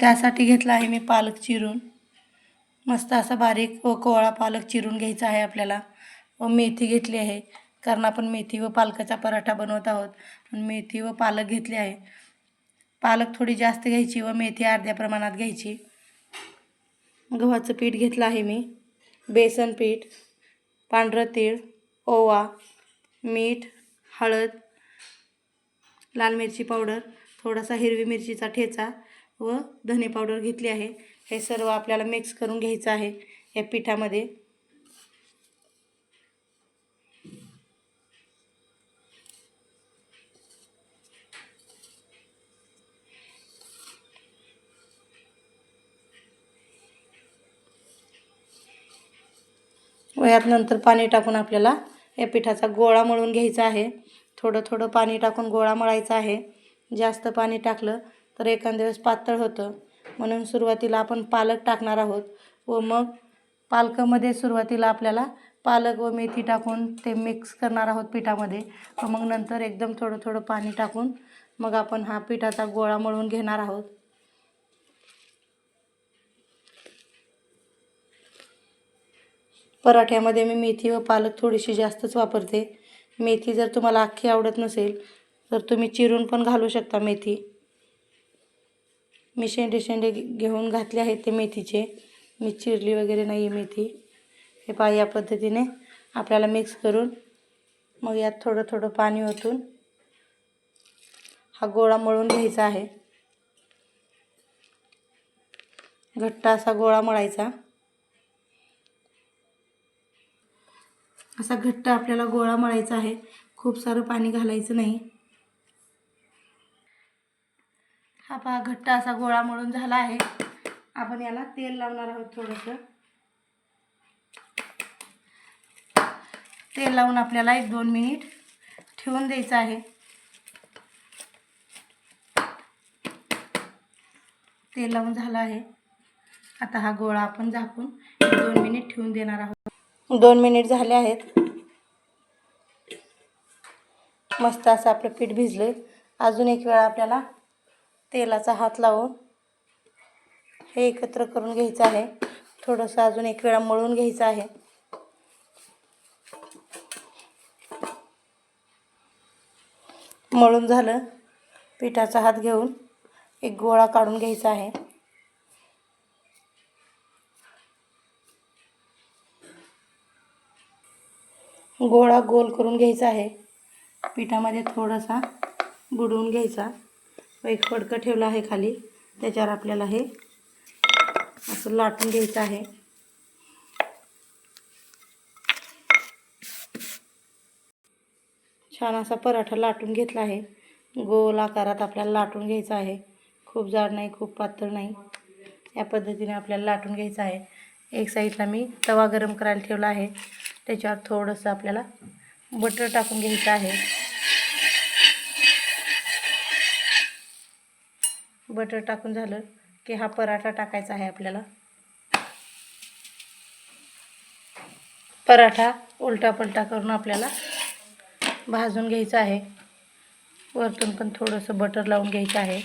त्यासाठी घेतला आहे मी पालक चिरून. मस्त असा बारीक व कोवळा पालक चिरून घ्यायचा आहे आपल्याला. व मेथी घेतली आहे कारण आपण मेथी व पालकाचा पराठा बनवत आहोत. मेथी व पालक घेतली आहे. पालक थोडी जास्त घ्यायची व मेथी अर्ध्या प्रमाणात घ्यायची. गव्हाचं पीठ घेतलं आहे मी. बेसन पीठ पांढरं तीळ ओवा मीठ हळद लाल मिरची पावडर थोडासा हिरवी मिरचीचा ठेचा व धने पावडर घेतली आहे. हे सर्व आपल्याला मिक्स करून घ्यायचं आहे या पिठामध्ये. वयात नंतर पाणी टाकून आपल्याला या पिठाचा गोळा मळून घ्यायचा आहे. थोडं थोडं पाणी टाकून गोळा मळायचा आहे. जास्त पाणी टाकलं तर एखाद्या वेळेस पातळ होतं. म्हणून सुरुवातीला आपण पालक टाकणार आहोत व मग पालकामध्ये सुरुवातीला आपल्याला पालक व मेथी टाकून ते मिक्स करणार आहोत पिठामध्ये. व मग नंतर एकदम थोडं थोडं पाणी टाकून मग आपण हा पिठाचा गोळा मळून घेणार आहोत. पराठ्यामध्ये मी मेथी व पालक थोडीशी जास्तच वापरते. मेथी जर तुम्हाला अख्खी आवडत नसेल तर तुम्ही चिरून पण घालू शकता मेथी. मी शेंडे शेंडे घेऊन घातले आहेत ते मेथीचे. मी चिरली वगैरे नाही आहे मेथी. हे पा या पद्धतीने आपल्याला मिक्स करून मग यात थोडं थोडं पाणी ओतून हा गोळा मळून घ्यायचा आहे. घट्ट असा गोळा मळायचा. असा घट्ट आपल्याला गोळा मळायचा आहे. खूप सारं पाणी घालायचं नाही हा पहा घट्ट असा गोळा मळून झाला आहे. आपण याला तेल लावणार आहोत थोडंसं. तेल लावून आपल्याला एक दोन मिनिट ठेवून द्यायचं आहे. तेल लावून झालं आहे. आता हा गोळा आपण झाकून दोन मिनिट ठेवून देणार आहोत. दोन मिनिट झाले आहेत. मस्त असं आपलं पीठ भिजलं. अजून एक वेळा आपल्याला तेलाचा हात लावून हे एकत्र करून घ्यायचं आहे. थोडंसं अजून एक वेळा मळून घ्यायचं आहे. मळून झालं. पिठाचा हात घेऊन एक गोळा काढून घ्यायचा आहे. गोळा गोल करून घ्यायचा आहे. पिठामध्ये थोडासा बुडवून घ्यायचा. एक फडकं ठेवलं आहे खाली. त्याच्यावर आपल्याला हे असं लाटून घ्यायचं आहे. छान असा पराठा लाटून घेतला आहे. गोल आकारात आपल्याला लाटून घ्यायचा आहे. खूप जाड नाही खूप पातळ नाही. या पद्धतीने आपल्याला लाटून घ्यायचं आहे. एक साईडला मी तवा गरम करायला ठेवला आहे. त्याच्यावर थोडंसं आपल्याला बटर टाकून घ्यायचं आहे. बटर टाकून झालं की हा पराठा टाकायचा आहे आपल्याला. पराठा उलटा पलटा करून आपल्याला भाजून घ्यायचा आहे. वरतून पण थोडंसं बटर लावून घ्यायचं आहे.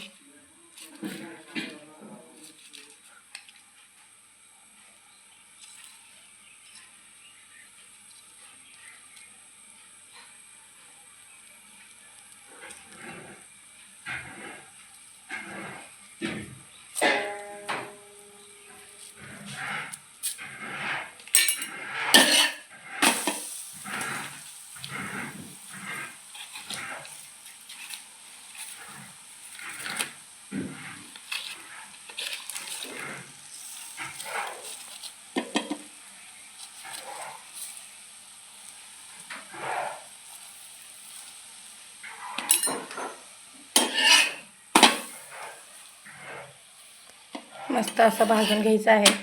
मस्त असा भाजून घ्यायचा आहे.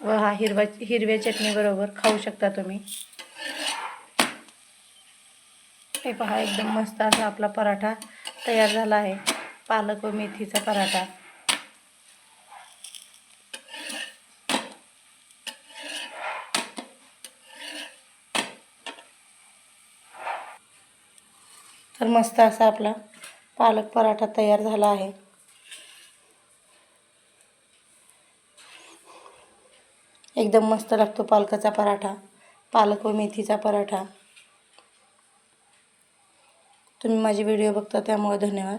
व हा हिरवा हिरव्या चटणीबरोबर खाऊ शकता तुम्ही. हे पहा एकदम मस्त असा आपला पराठा तयार झाला आहे. पालक व मेथीचा पराठा. तर मस्त असा आपला पालक पराठा तयार झाला आहे. एकदम मस्त लागतो पालकाचा पराठा. पालक व मेथीचा पराठा. तुम्ही माझे व्हिडिओ बघता त्यामुळे धन्यवाद.